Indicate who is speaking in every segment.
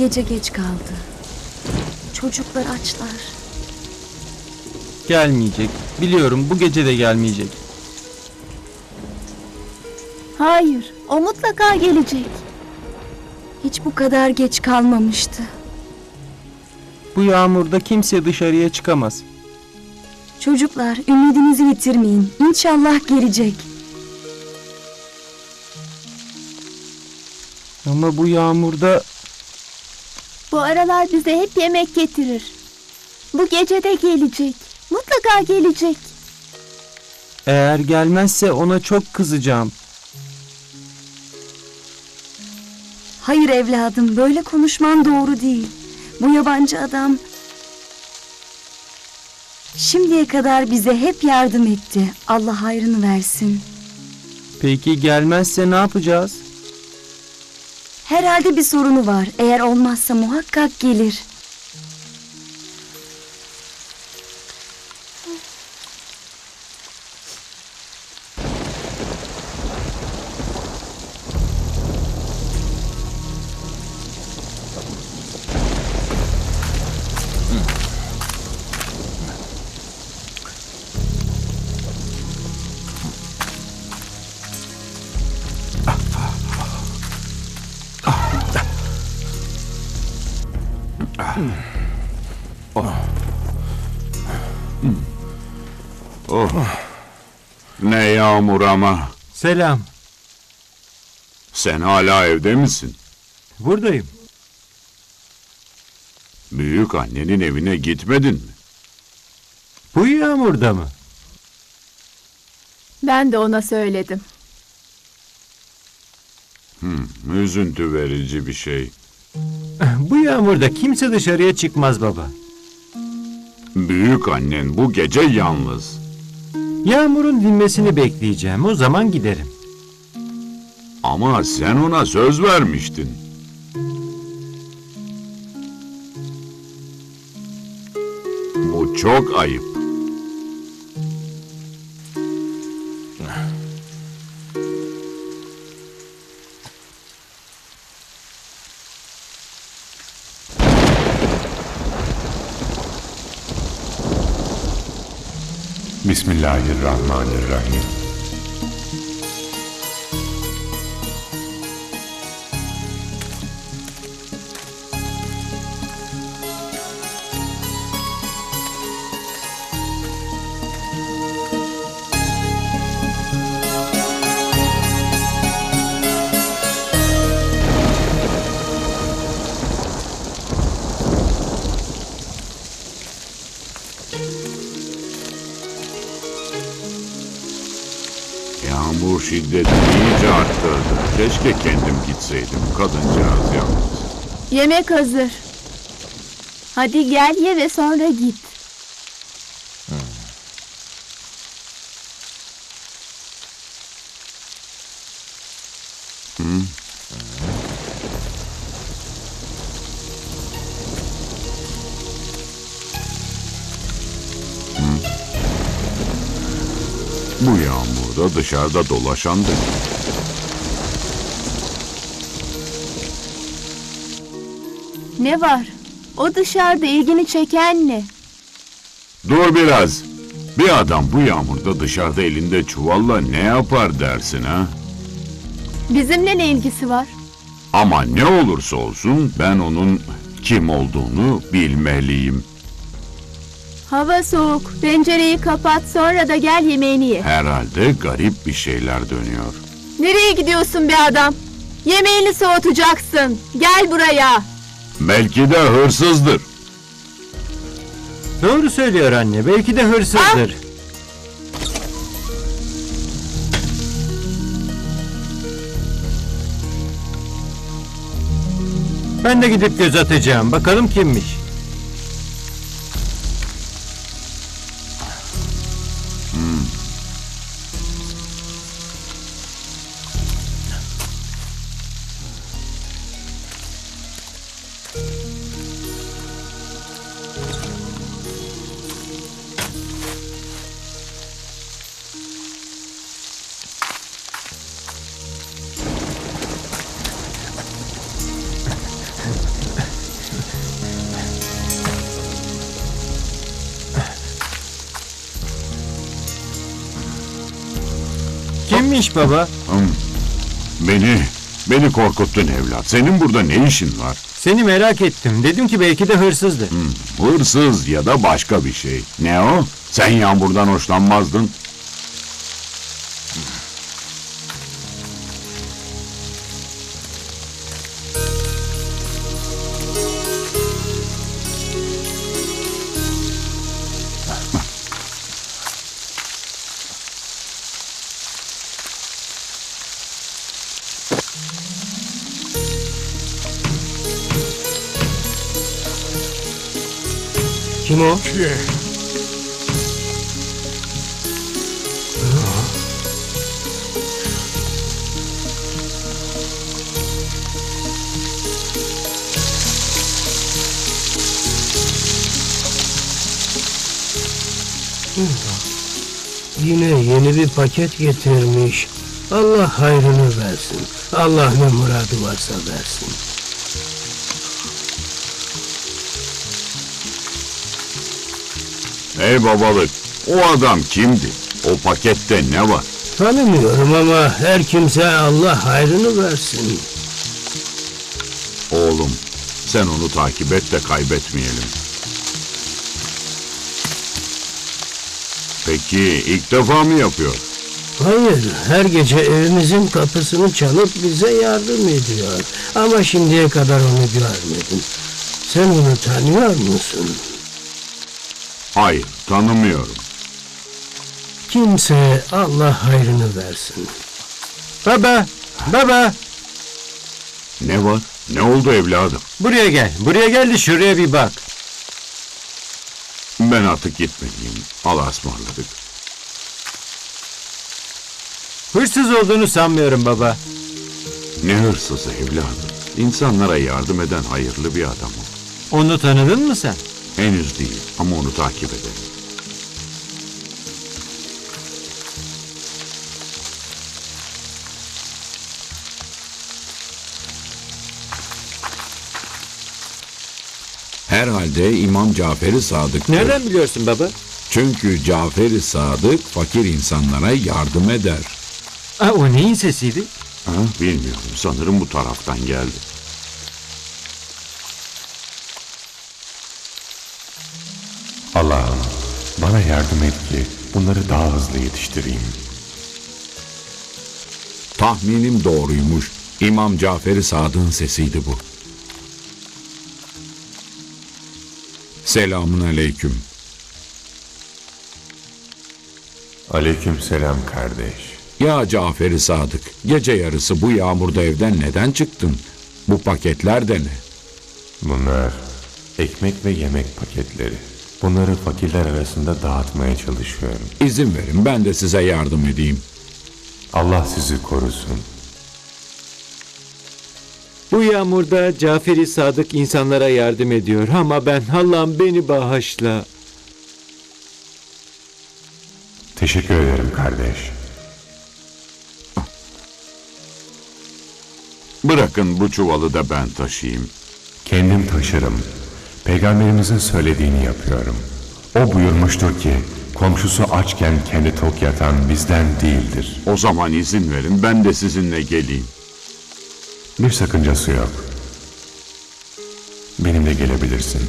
Speaker 1: gece geç kaldı. Çocuklar açlar.
Speaker 2: Gelmeyecek. Biliyorum bu gece de gelmeyecek.
Speaker 3: Hayır, o mutlaka gelecek.
Speaker 1: Hiç bu kadar geç kalmamıştı.
Speaker 2: Bu yağmurda kimse dışarıya çıkamaz.
Speaker 1: Çocuklar ümidinizi yitirmeyin. İnşallah gelecek.
Speaker 2: Ama bu yağmurda
Speaker 3: Bu aralar bize hep yemek getirir. Bu gece de gelecek. Mutlaka gelecek.
Speaker 2: eğer gelmezse ona çok kızacağım.
Speaker 1: Hayır evladım böyle konuşman doğru değil. Bu yabancı adam şimdiye kadar bize hep yardım etti. Allah hayrını versin.
Speaker 2: Peki gelmezse ne yapacağız?
Speaker 1: Herhalde bir sorunu var. Eğer olmazsa muhakkak gelir.
Speaker 4: Ne yağmur ama.
Speaker 5: Selam.
Speaker 4: Sen hala evde misin?
Speaker 5: Buradayım.
Speaker 4: Büyük annenin evine gitmedin mi?
Speaker 5: Bu yağmurda mı?
Speaker 3: Ben de ona söyledim.
Speaker 4: Üzüntü verici bir şey.
Speaker 5: Bu yağmurda kimse dışarıya çıkmaz baba.
Speaker 4: Büyük annen bu gece yalnız.
Speaker 5: Yağmurun dinmesini bekleyeceğim. O zaman giderim.
Speaker 4: Ama sen ona söz vermiştin. Bu çok ayıp.
Speaker 6: Bismillahirrahmanirrahim.
Speaker 4: Şiddetini iyice arttırdı. Keşke kendim gitseydim. Kadıncağız yalnız.
Speaker 3: Yemek hazır. Hadi gel ye ve sonra git.
Speaker 4: Bu yağmurda dışarıda dolaşan da
Speaker 3: Ne var? O dışarıda ilgini çeken ne?
Speaker 4: Dur biraz. Bir adam bu yağmurda dışarıda elinde çuvalla ne yapar dersin ha?
Speaker 3: Bizimle ne ilgisi var?
Speaker 4: Ama ne olursa olsun ben onun kim olduğunu bilmeliyim.
Speaker 3: Hava soğuk. Pencereyi kapat sonra da gel yemeğini ye.
Speaker 4: Herhalde garip bir şeyler dönüyor.
Speaker 3: Nereye gidiyorsun be adam? Yemeğini soğutacaksın. Gel buraya.
Speaker 4: Belki de hırsızdır.
Speaker 5: Doğru söylüyor anne. Belki de hırsızdır. Ben de gidip göz atacağım. Bakalım kimmiş. Neymiş baba?
Speaker 4: Hım. Beni, beni korkuttun evlat. Senin burada ne işin var?
Speaker 5: Seni merak ettim. Dedim ki belki de hırsızdı.
Speaker 4: Hırsız ya da başka bir şey. Ne o? Sen yağmurdan hoşlanmazdın.
Speaker 5: O?
Speaker 6: Yine yeni bir paket getirmiş. Allah hayrını versin. Allah ne muradı varsa versin.
Speaker 4: Ey babalık, o adam kimdi? O pakette ne var?
Speaker 6: Tanımıyorum ama her kimse Allah hayrını versin.
Speaker 4: Oğlum, sen onu takip et de kaybetmeyelim. Peki ilk defa mı yapıyor?
Speaker 6: Hayır, her gece evimizin kapısını çalıp bize yardım ediyor. Ama şimdiye kadar onu görmedim. Sen onu tanıyor musun?
Speaker 4: Hayır, tanımıyorum.
Speaker 6: Kimse Allah hayrını versin.
Speaker 5: Baba! Baba!
Speaker 4: Ne var? Ne oldu evladım?
Speaker 5: Buraya gel. Buraya gel de şuraya bir bak.
Speaker 4: Ben artık gitmeliyim. Allah'a ısmarladık.
Speaker 5: Hırsız olduğunu sanmıyorum baba.
Speaker 4: Ne hırsızı evladım. İnsanlara yardım eden hayırlı bir adam o.
Speaker 5: Onu tanıdın mı sen?
Speaker 4: Henüz değil ama onu takip edelim.
Speaker 7: Herhalde İmam Cafer-i Sadık.
Speaker 5: Nereden biliyorsun baba?
Speaker 7: Çünkü Cafer-i Sadık fakir insanlara yardım eder.
Speaker 5: Aa, o neyin sesiydi?
Speaker 4: Ha, bilmiyorum. Sanırım bu taraftan geldi.
Speaker 8: Bana yardım et ki bunları daha hızlı yetiştireyim.
Speaker 7: Tahminim doğruymuş. İmam Cafer-i Sadık'ın sesiydi bu. Selamun aleyküm.
Speaker 8: Aleyküm selam kardeş.
Speaker 7: Ya Cafer-i Sadık, gece yarısı bu yağmurda evden neden çıktın? Bu paketler de ne?
Speaker 8: Bunlar ekmek ve yemek paketleri. Bunları fakirler arasında dağıtmaya çalışıyorum.
Speaker 7: İzin verin ben de size yardım edeyim.
Speaker 8: Allah sizi korusun.
Speaker 5: Bu yağmurda Caferi Sadık insanlara yardım ediyor ama ben Allah'ım beni bağışla.
Speaker 8: Teşekkür ederim kardeş.
Speaker 4: Bırakın bu çuvalı da ben taşıyayım.
Speaker 8: Kendim taşırım. Peygamberimizin söylediğini yapıyorum. O buyurmuştur ki komşusu açken kendi tok yatan bizden değildir.
Speaker 4: O zaman izin verin ben de sizinle geleyim.
Speaker 8: Bir sakıncası yok. Benimle gelebilirsin.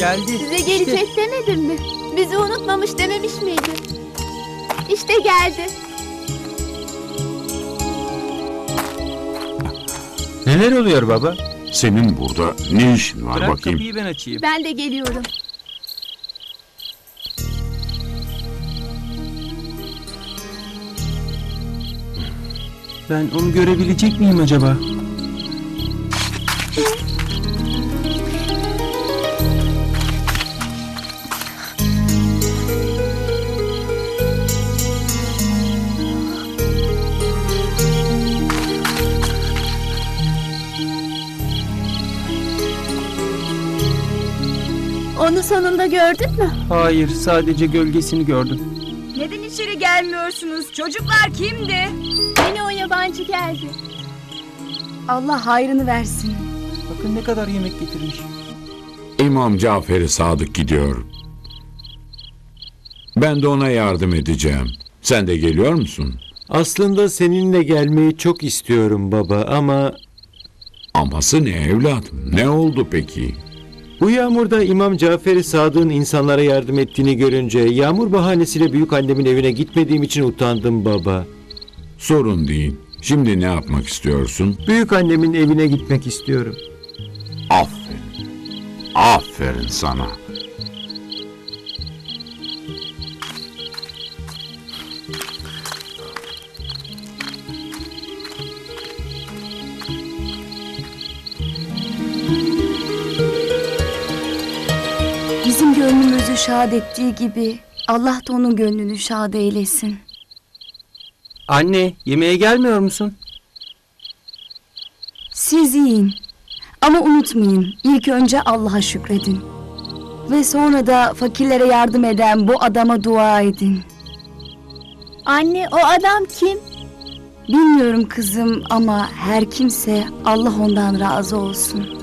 Speaker 2: Geldi.
Speaker 3: Size gelecek demedim mi? Bizi unutmamış dememiş miydi? İşte geldi.
Speaker 5: Neler oluyor baba?
Speaker 4: Senin burada ne işin var
Speaker 2: Bırak
Speaker 4: bakayım?
Speaker 2: kapıyı ben açayım.
Speaker 3: Ben de geliyorum.
Speaker 2: Ben onu görebilecek miyim acaba?
Speaker 3: Onu sonunda gördün mü?
Speaker 2: Hayır, sadece gölgesini gördüm.
Speaker 1: Neden içeri gelmiyorsunuz? Çocuklar kimdi?
Speaker 3: Yine o yabancı geldi.
Speaker 1: Allah hayrını versin.
Speaker 2: Bakın ne kadar yemek getirmiş.
Speaker 7: İmam Cafer-i Sadık gidiyor. Ben de ona yardım edeceğim. Sen de geliyor musun?
Speaker 5: Aslında seninle gelmeyi çok istiyorum baba ama
Speaker 7: Aması ne evladım? Ne oldu peki?
Speaker 5: Bu yağmurda İmam Cafer-i Sadık'ın insanlara yardım ettiğini görünce yağmur bahanesiyle büyük annemin evine gitmediğim için utandım baba.
Speaker 7: Sorun değil. Şimdi ne yapmak istiyorsun?
Speaker 5: Büyük annemin evine gitmek istiyorum.
Speaker 4: Aferin. Aferin sana.
Speaker 1: Şad ettiği gibi Allah da onun gönlünü şad eylesin.
Speaker 2: Anne, yemeğe gelmiyor musun?
Speaker 1: Siz yiyin. Ama unutmayın ilk önce Allah'a şükredin. Ve sonra da fakirlere yardım eden bu adama dua edin.
Speaker 3: Anne o adam kim?
Speaker 1: Bilmiyorum kızım ama her kimse Allah ondan razı olsun.